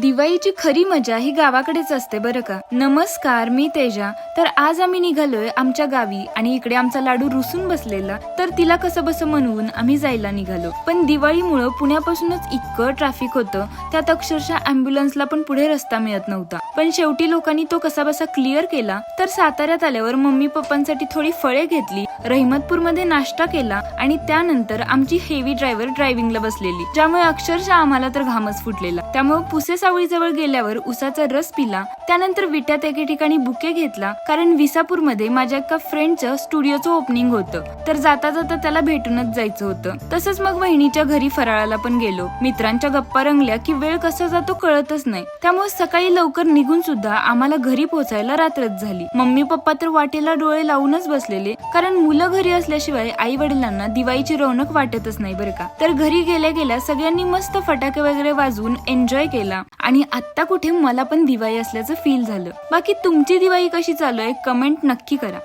दिवाळीची खरी मजा ही गावाकडेच असते बरं का. नमस्कार मी तेजा. तर आज आम्ही निघालोय आमच्या गावी आणि इकडे आमचा लाडू रुसून बसलेला. तर तिला कसं बसं म्हणून आम्ही जायला निघालो. पण दिवाळीमुळं पुण्यापासूनच इतकं ट्रॅफिक होतं त्यात अक्षरशः अँब्युलन्सला पण पुढे रस्ता मिळत नव्हता. पण शेवटी लोकांनी तो कसा बसा क्लिअर केला तर साताऱ्यात आल्यावर मम्मी पप्पांसाठी थोडी फळे घेतली रहिमतपूरमध्ये नाश्ता केला आणि त्यानंतर आमची हेवी ड्रायव्हर ड्रायव्हिंगला बसलेली ज्यामुळे अक्षरशः आम्हाला तर घामच फुटलेला. त्यामुळे पुसेस सावळीजवळ गेल्यावर उसाचा रस पिला. त्यानंतर विट्यात एके ठिकाणी बुके घेतला कारण विसापूरमध्ये माझ्या एका फ्रेंडचं स्टुडिओचं ओपनिंग होतं. तर जाता जाता त्याला भेटूनच जायचं होतं. तसंच मग बहिणीच्या घरी फराळाला पण गेलो. मित्रांच्या गप्पा रंगल्या की वेळ कसा जातो कळतच नाही. त्यामुळे सकाळी लवकर निघून सुद्धा आम्हाला घरी पोहोचायला रात्रच झाली. मम्मी पप्पा तर वाटेला डोळे लावूनच बसलेले कारण मुलं घरी असल्याशिवाय आई वडिलांना दिवाळीची रौनक वाटतच नाही बरं का. तर घरी गेल्या गेल्या सगळ्यांनी मस्त फटाके वगैरे वाजवून एन्जॉय केला. आणि आत्ता कुठे मला पण दिवाळी असल्याचं फील झालं. बाकी तुमची दिवाळी कशी चालू आहे कमेंट नक्की करा.